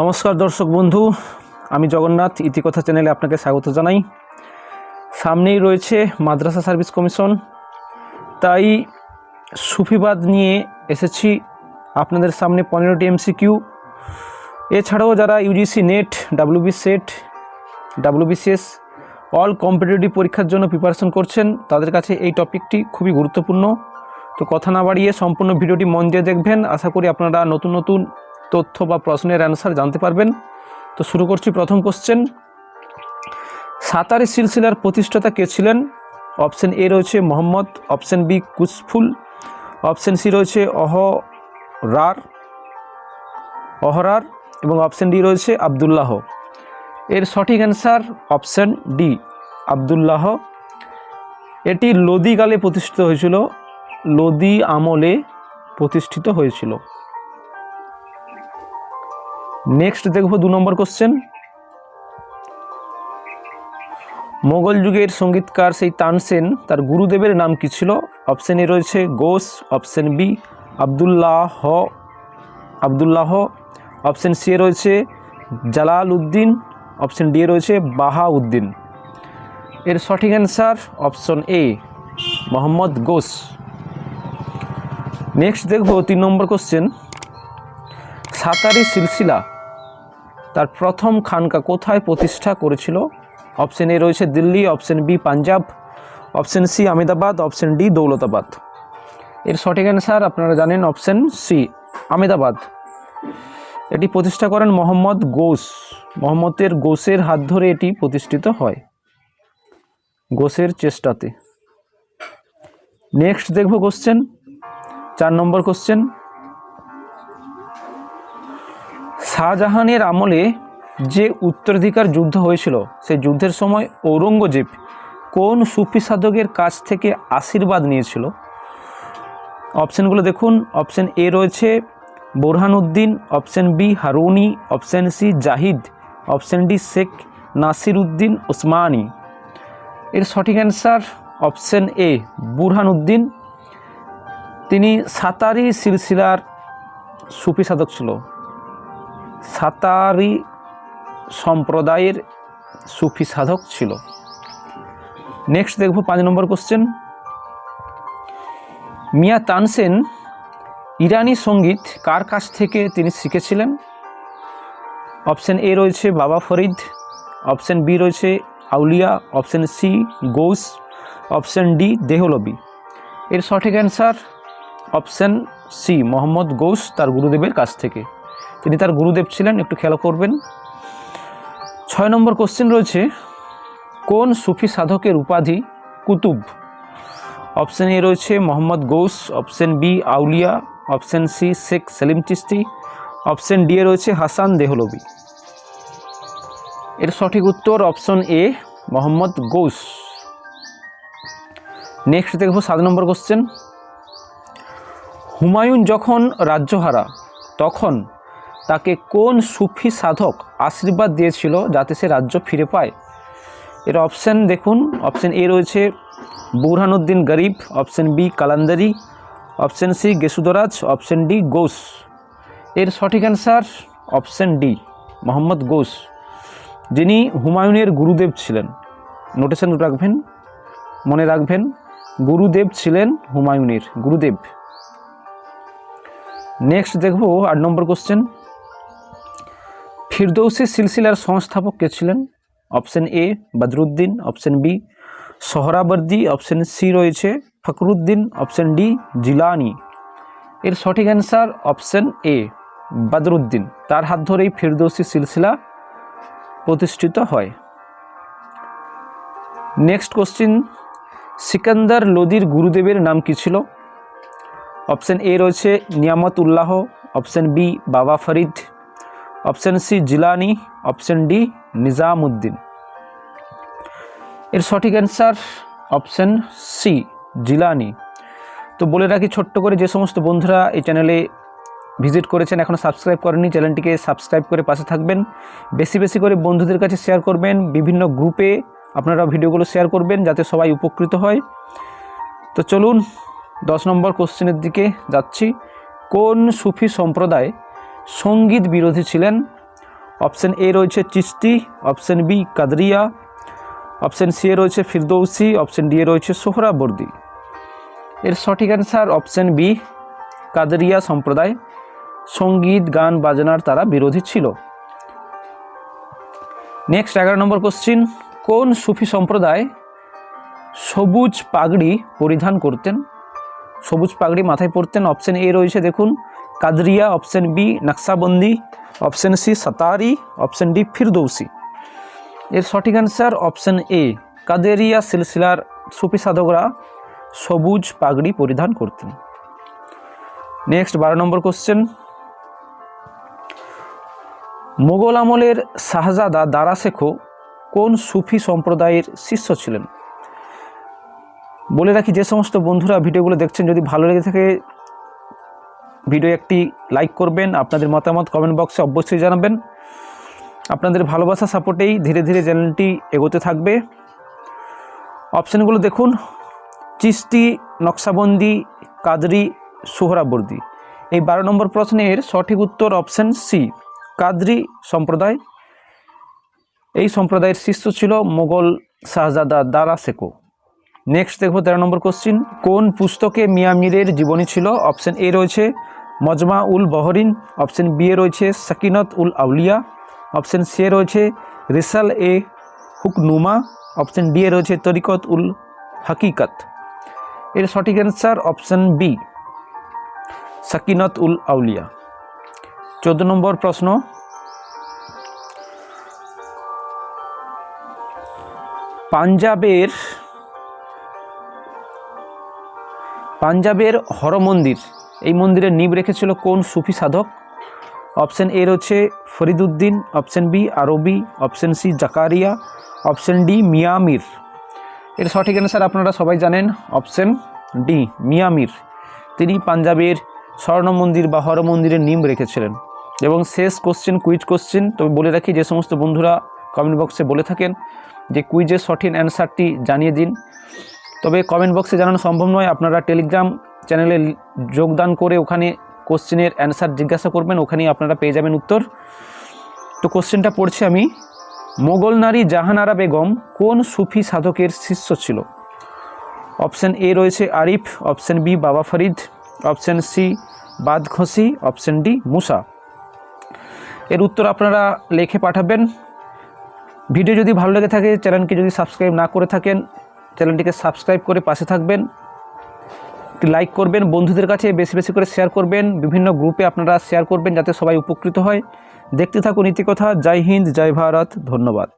নমস্কার দর্শক বন্ধু, আমি জগন্নাথ ইতিকথা চ্যানেলে আপনাকে স্বাগত জানাই। সামনেই রয়েছে মাদ্রাসা সার্ভিস কমিশন। তাই সুফিবাদ নিয়ে এসেছি আপনাদের সামনে পনেরোটি এমসিকিউ এছাড়াও যারা UGC NET WB SET WBCS all competitive পরীক্ষার জন্য প্রিপারেশন করছেন, তাদের কাছে এই টপিকটি খুবই গুরুত্বপূর্ণ। তো কথা না বাড়িয়ে সম্পূর্ণ ভিডিওটি মন দিয়ে দেখবেন। আশা করি আপনারা নতুন নতুন তথ্য বা প্রশ্নের অ্যান্সার জানতে পারবেন। তো শুরু করছি প্রথম কোশ্চেন সাঁতারি সিলসিলার প্রতিষ্ঠাতা কে ছিলেন? অপশন এ রয়েছে মোহাম্মদ অপশন বি কুসফুল অপশন সি রয়েছে অহ রার অহরার, এবং অপশন ডি রয়েছে আবদুল্লাহ। এর সঠিক অ্যান্সার অপশন ডি আবদুল্লাহ। এটি লোদিকালে প্রতিষ্ঠিত হয়েছিল, লোদি আমলে প্রতিষ্ঠিত হয়েছিল। নেক্সট দেখব দু নম্বর কোশ্চেন মোগল যুগের সঙ্গীতকার সেই তানসেন তার গুরুদেবের নাম কি ছিল? অপশন এ রয়েছে Ghaus option B Abdullah Abdullah. Option C রয়েছে জালাল উদ্দিন অপশন ডি রয়েছে বাহাউদ্দিন। এর সঠিক answer option A Mohammad Ghaus. Next দেখব তিন নম্বর কোশ্চেন সাতারি সিলসিলা তার প্রথম খানকা কোথায় প্রতিষ্ঠা করেছিল? অপশন এ রয়েছে Delhi, option B Punjab, option C Ahmedabad option D Daulatabad. এর সঠিক অ্যান্সার আপনারা জানেন অপশন সি আমেদাবাদ এটি প্রতিষ্ঠা করেন মোহাম্মদ গোস। মোহাম্মদের গোসের হাত ধরে এটি প্রতিষ্ঠিত হয়। গোসের চেষ্টাতে। নেক্সট দেখব কোশ্চেন চার নম্বর কোশ্চেন শাহজাহানের আমলে যে উত্তরাধিকার যুদ্ধ হয়েছিল সেই যুদ্ধের সময় ঔরঙ্গজেব কোন সুফি সাধকের কাছ থেকে আশীর্বাদ নিয়েছিল? অপশানগুলো দেখুন। অপশান এ রয়েছে Burhanuddin, option B Haruni, option C Zahid, option D Sheikh Nasir Uddin Osmani এর সঠিক অ্যান্সার অপশান এ বুরহানুদ্দিন। তিনি সাতারি সিলসিলার সুফি সাধক ছিল। সাতারি সম্প্রদায়ের সুফি সাধক ছিল। নেক্সট দেখব পাঁচ নম্বর কোশ্চেন মিয়া তানসেন ইরানি সংগীত কার কাছ থেকে তিনি শিখেছিলেন? অপশন এ রয়েছে বাবা ফরিদ অপশন বি রয়েছে Auliya option C Ghaus option D Dehlavi. এর সঠিক answer option C Mohammad Ghaus, তার গুরুদেবের কাছ থেকে। তিনি তার গুরুদেব ছিলেন, একটু খেয়াল করবেন। ছয় নম্বর কোশ্চেন রয়েছে, কোন সুফি সাধকের উপাধি কুতুব? অপশন এ রয়েছে Mohammad Ghaus option B Auliya option C Sheikh Salim Chishti option D A রয়েছে হাসান দেহলবি এর সঠিক উত্তর option A Mohammad Ghaus. Next দেখব সাত নম্বর কোশ্চেন হুমায়ুন যখন রাজ্যহারা, তখন তাকে কোন সুফি সাধক আশীর্বাদ দিয়েছিল যাতে সে রাজ্য ফিরে পায়? এর অপশান দেখুন। অপশান এ রয়েছে Burhanuddin Gharib option B Qalandari option C Gesudaraz option D Ghaus. এর সঠিক answer option D Mohammad Ghaus, যিনি হুমায়ুনের গুরুদেব ছিলেন। নোটেশন রাখবেন, মনে রাখবেন, গুরুদেব ছিলেন হুমায়ুনের, গুরুদেব। নেক্সট দেখব আট নম্বর কোশ্চেন ফিরদৌসি সিলসিলার সংস্থাপক কে ছিলেন? Option A, Badruddin. Option B, Suhrawardi. Option C রয়েছে ফকরুদ্দিন অপশন ডি, জিলানি। এর সঠিক অ্যান্সার অপশন এ, বদরুদ্দিন। তার হাত ধরেই ফিরদৌসি সিলসিলা প্রতিষ্ঠিত হয়। নেক্সট কোশ্চিন সিকান্দার লোদির গুরুদেবের নাম কি ছিল? অপশন এ রয়েছে নিয়ামত Ullah option B, Baba Farid. Option C Jilani, option D Nizamuddin. এর সঠিক অ্যান্সার অপশন সি জিলানি। তো বলে রাখি, ছোট্ট করে যে সমস্ত বন্ধুরা এই চ্যানেলে ভিজিট করেছেন এখনও সাবস্ক্রাইব করেনি চ্যানেলটিকে সাবস্ক্রাইব করে পাশে থাকবেন। বেশি বেশি করে বন্ধুদের কাছে শেয়ার করবেন, বিভিন্ন গ্রুপে আপনারা ভিডিওগুলো শেয়ার করবেন, যাতে সবাই উপকৃত হয়। তো চলুন, দশ নম্বর কোশ্চেনের দিকে যাচ্ছি। কোন সুফি সম্প্রদায় সংগীত বিরোধী ছিলেন। অপশন এ রয়েছে Chishti option B Qadiriya, option C A রয়েছে ফিরদৌসি, অপশন ডি এ রয়েছে সোহরাবর্দি। এর সঠিক অ্যান্সার অপশন বি, কাদরিয়া সম্প্রদায়। সংগীত, গান, বাজনার তারা বিরোধী ছিল। নেক্সট এগারো নম্বর কোশ্চিন, কোন সুফি সম্প্রদায় সবুজ পাগড়ি পরিধান করতেন? সবুজ পাগড়ি মাথায় পরতেন অপশন এ রয়েছে দেখুন Qadiriyya option B Naqshbandi option C Shattari option D Firdausi. এর সঠিক অ্যান্সার অপশন এ কাদেরিয়া সিলসিলার সুফি সাধকরা সবুজ পাগড়ি পরিধান করতেন। নেক্সট বারো নম্বর কোশ্চেন মোগল আমলের শাহজাদা দারা শেখো কোন সুফি সম্প্রদায়ের শিষ্য ছিলেন? বলে রাখি, যে সমস্ত বন্ধুরা ভিডিওগুলো দেখছেন, যদি ভালো লেগে থাকে ভিডিও একটি লাইক করবেন, আপনাদের মতামত কমেন্ট বক্সে অবশ্যই জানাবেন। আপনাদের ভালোবাসা, সাপোর্টেই ধীরে ধীরে চ্যানেলটি এগোতে থাকবে। অপশানগুলো দেখুন চিস্তি নকশাবন্দি, কাদরি, সোহরাবর্দি। এই বারো নম্বর প্রশ্নের সঠিক উত্তর অপশান সি, কাদরি সম্প্রদায়। এই সম্প্রদায়ের শিষ্য ছিল মোগল শাহজাদা দারা শেকো নেক্সট দেখব তেরো নম্বর কোশ্চিন কোন পুস্তকে মিয়ামিরের জীবনী ছিল? অপশান এ রয়েছে মজমা উল বহরিন অপশন বি এ রয়েছে সাকিনত উল আউলিয়া অপশন সি এ রয়েছে রিসাল এ হুকনুমা অপশন ডি এ রয়েছে তরিকত উল হাকিকত। এর সঠিক answer option B Sakinat ul Auliya. চোদ্দ নম্বর প্রশ্ন। পাঞ্জাবের পাঞ্জাবের হর মন্দির এই মন্দিরের নিব রেখেছিল কোন সুফি সাধক? অপশন এ রয়েছে Fariduddin option B Arabi, option C Zakariya, option D মিয়ামির। এর সঠিক অ্যান্সার আপনারা সবাই জানেন, অপশন ডি মিয়ামির। তিনি পাঞ্জাবের স্বর্ণ মন্দির বা হর মন্দিরের নিম রেখেছিলেন। এবং শেষ কোশ্চেন কুইজ কোশ্চেন তবে বলে রাখি যে সমস্ত বন্ধুরা কমেন্ট বক্সে বলে থাকেন যে কুইজের সঠিক অ্যান্সারটি জানিয়ে দিন। তবে কমেন্ট বক্সে জানানো সম্ভব নয়, আপনারা টেলিগ্রাম চ্যানেলে যোগদান করে ওখানে কোশ্চেনের অ্যান্সার জিজ্ঞাসা করবেন, ওখানেই আপনারা পেয়ে যাবেন উত্তর। তো কোশ্চেনটা পড়ছি আমি, মোগল নারী জাহানারা বেগম কোন সুফি সাধকের শিষ্য ছিল? অপশান এ রয়েছে Arif option B Baba Farid option C বাদ ঘসি অপশন ডি মুসা। এর উত্তর আপনারা লিখে পাঠাবেন। ভিডিও যদি ভালো লেগে থাকে চ্যানেলকে যদি সাবস্ক্রাইব না করে থাকেন চ্যানেলটিকে সাবস্ক্রাইব করে পাশে থাকবেন। লাইক করবেন, বন্ধুদের কাছে বেশি বেশি করে শেয়ার করবেন, বিভিন্ন গ্রুপে আপনারা শেয়ার করবেন যাতে সবাই উপকৃত হয়। দেখতে থাকুন ইতিকথা। জয় হিন্দ, জয় ভারত, ধন্যবাদ।